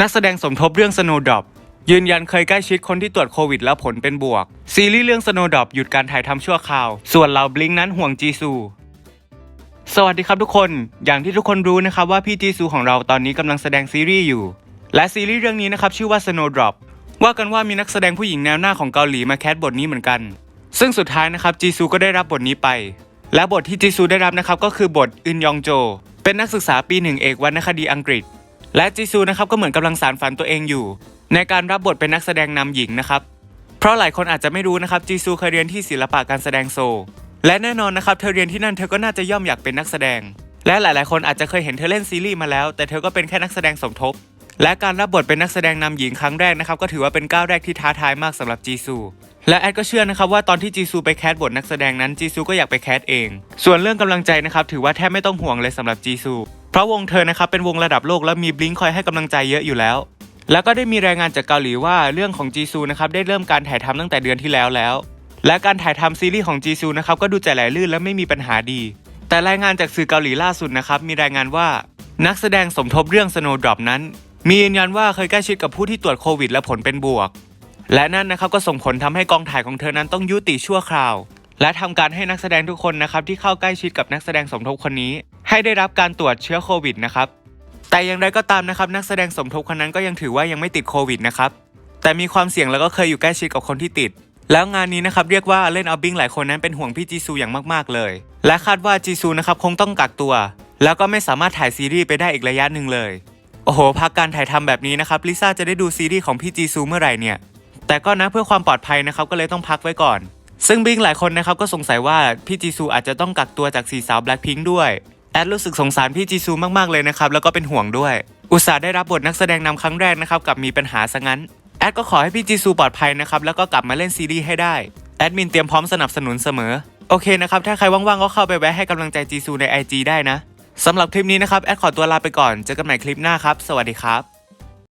นักแสดงสมทบเรื่อง Snowdrop ยืนยันเคยใกล้ชิดคนที่ตรวจโควิดแล้วผลเป็นบวก ซีรีส์เรื่อง Snowdrop หยุดการถ่ายทำชั่วคราว ส่วนเหล่าบลิงนั้นห่วงจีซู สวัสดีครับทุกคน อย่างที่ทุกคนรู้นะครับว่าพี่จีซูของเราตอนนี้กำลังแสดงซีรีส์อยู่ และซีรีส์เรื่องนี้นะครับชื่อว่า Snowdrop ว่ากันว่ามีนักแสดงผู้หญิงแนวหน้าของเกาหลีมาแคสบทนี้เหมือนกัน ซึ่งสุดท้ายนะครับจีซูก็ได้รับบทนี้ไป และบทที่จีซูได้รับนะครับก็คือบทอึนยองโจ เป็นนักศึกษาปีหนึ่งเอกวรรณคดีอังกฤษ และจีซูนะครับก็เหมือนกำลังสารฝันตัวเองอยู่ ในการรับบทเป็นนักแสดงนำหญิงนะครับ เพราะหลายคนอาจจะไม่รู้นะครับจีซูเคยเรียนที่ศิลปะการแสดงโซ และแน่นอนนะครับเธอเรียนที่นั่นเธอก็น่าจะย่อมอยากเป็นนักแสดง และหลาย ๆ คนอาจจะเคยเห็นเธอเล่นซีรีส์มาแล้ว แต่เธอก็เป็นแค่นักแสดงสมทบ และการรับบทเป็นนักแสดงนำหญิงครั้งแรกนะครับก็ถือว่าเป็นก้าวแรกที่ท้าทายมากสำหรับจีซูและแอดก็เชื่อนะครับว่าตอนที่จีซูไปแคสบทนักแสดงนั้นจีซูก็อยากไปแคสเอง ส่วนเรื่องกำลังใจนะครับถือว่าแทบไม่ต้องห่วงเลยสำหรับจีซู ราะวงเธอนะครับเป็นวงระดับโลกและมีบลิงคอยให้กำลังใจเยอะอยู่แล้ว แล้วก็ได้มีรายงานจากเกาหลีว่าเรื่องของจีซูนะครับได้เริ่มการถ่ายทำตั้งแต่เดือนที่แล้วแล้ว และการถ่ายทำซีรีส์ของจีซูนะครับก็ดูใจไหลลื่นและไม่มีปัญหาดี แต่รายงานจากสื่อเกาหลีล่าสุดนะครับมีรายงานว่า นักแสดงสมทบเรื่อง Snowdrop นั้น มียืนยันว่าเคยใกล้ชิดกับผู้ที่ตรวจโควิด และผลเป็นบวก และนั่นนะครับก็ส่งผลทำให้กองถ่ายของเธอนั้นต้องยุติชั่วคราว และทำการให้นักแสดงทุกคนนะครับที่เข้าใกล้ชิดกับนักแสดงสมทบคนนี้ ให้ได้รับการตรวจเชื้อโควิดนะครับแต่อย่างไรก็ตามนะครับนักแสดงสมทบคนนั้นก็ยังถือว่ายังไม่ติดโควิดนะครับแต่มีความเสี่ยงแล้วก็เคยอยู่ใกล้ชิดกับคนที่ติด แล้วงานนี้นะครับเรียกว่าเล่นเอาบิงหลายคนนั้นเป็นห่วงพี่จีซูอย่างมากๆเลย และคาดว่าจีซูนะครับคงต้องกักตัว แล้วก็ไม่สามารถถ่ายซีรีส์ไปได้อีกระยะหนึ่งเลยโอ้โหพักการถ่ายทำแบบนี้นะครับลิซ่าจะได้ดูซีรีส์ของพี่จีซูเมื่อไหร่เนี่ยแต่ก็นะเพื่อความปลอดภัยนะครับก็เลยต้องพักไว้ก่อน ซึ่งบิงหลายคนนะครับก็สงสัยว่าพี่จีซูอาจจะต้องกักตัวจากสีสาวแบล็คพิงค์ด้วยแอดรู้สึกสงสารพี่จีซูมากๆเลยนะครับแล้วก็เป็นห่วงด้วย อุตส่าห์ได้รับบทนักแสดงนำครั้งแรกนะครับกับมีปัญหาซะงั้นแอดก็ขอให้พี่จีซูปลอดภัยนะครับแล้วก็กลับมาเล่นซีรีส์ให้ได้แอดมินเตรียมพร้อมสนับสนุนเสมอโอเคนะครับถ้าใครว่างๆก็เข้าไปแวะให้กำลังใจจีซูใน IG ได้นะสำหรับคลิปนี้นะครับแอดขอตัวลาไปก่อนเจอกันใหม่คลิปหน้าครับ สวัสดีครับ